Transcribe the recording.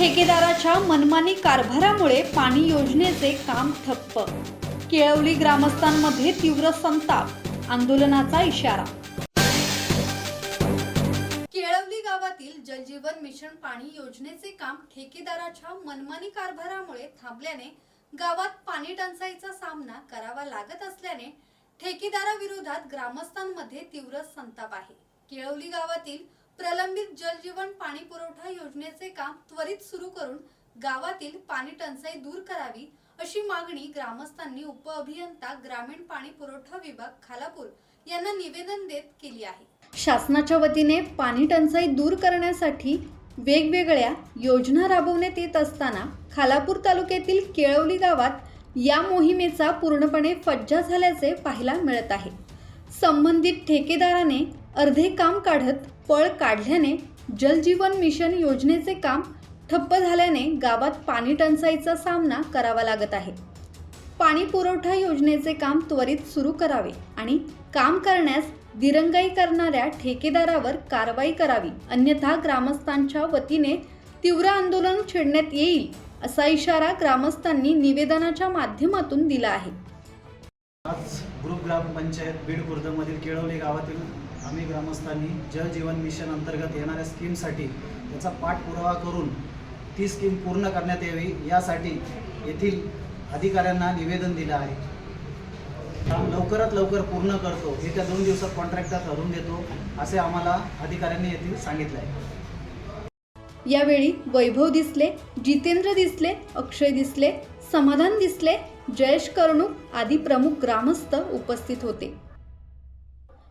ठेकेदाराच्या मनमानी कारभारामुळे पाणी योजनेचे काम ठप्प. केळवली ग्रामस्थांमध्ये तीव्र संताप आंदोलनाचा इशारा. केळवली गावातील जलजीवन मिशन पाणी योजनेचे काम ठेकेदाराच्या मनमानी कारभारामुळे थांबल्याने गावात पाणी टंचाईचा सामना करावा लागत असल्याने ठेकेदाराविरोधात ग्रामस्थांमध्ये तीव्र संताप आहे. केळवली गावातील प्रलंबित जलजीवन पाणी पुरवठा योजनेचे काम त्वरित सुरू करून गावातील पाणी टंचाई दूर करावी अशी मागणी ग्रामस्थांनी उपअभियंता ग्रामीण पाणी पुरवठा विभाग खालापूर यांना निवेदन देत केली आहे. शासनाच्या वतीने पाणी टंचाई दूर करण्यासाठी वेगवेगळ्या योजना राबवण्यात येत असताना खालापूर तालुक्यातील केळवली गावात या मोहिमेचा पूर्णपणे फज्जा झाल्याचे पाहायला मिळत आहे. संबंधित ठेकेदाराने अर्धे काम काढत पळ काढल्याने जलजीवन मिशन योजनेचे काम ठप्प झाल्याने गावात पाणी टंचाईचा सामना करावा लागत आहे. पाणी पुरवठा योजनेचे काम त्वरित सुरू करावे आणि काम करण्यास दिरंगाई करणाऱ्या ठेकेदारावर कारवाई करावी अन्यथा ग्रामस्थांच्या वतीने तीव्र आंदोलन छेडण्यात येईल असा इशारा ग्रामस्थांनी निवेदनाच्या माध्यमातून दिला आहे. आज ग्रुप ग्रामपंचायत बीड खुर्दमधील केळवली गावातील आम्ही ग्रामस्थांनी जल जीवन मिशन अंतर्गत येणाऱ्या स्कीमसाठी त्याचा पाठपुरावा करून ती स्कीम पूर्ण करण्यात यावी यासाठी येथील अधिकाऱ्यांना निवेदन दिलं आहे. काम लवकरात लवकर पूर्ण करतो. येत्या दोन दिवसात कॉन्ट्रॅक्टर ठरवून देतो असे आम्हाला अधिकाऱ्यांनी येथील सांगितलं आहे यावेळी वैभव दिसले जितेंद्र दिसले अक्षय दिसले समाधान दिसले जयेश कर्णूक आदी प्रमुख ग्रामस्थ उपस्थित होते.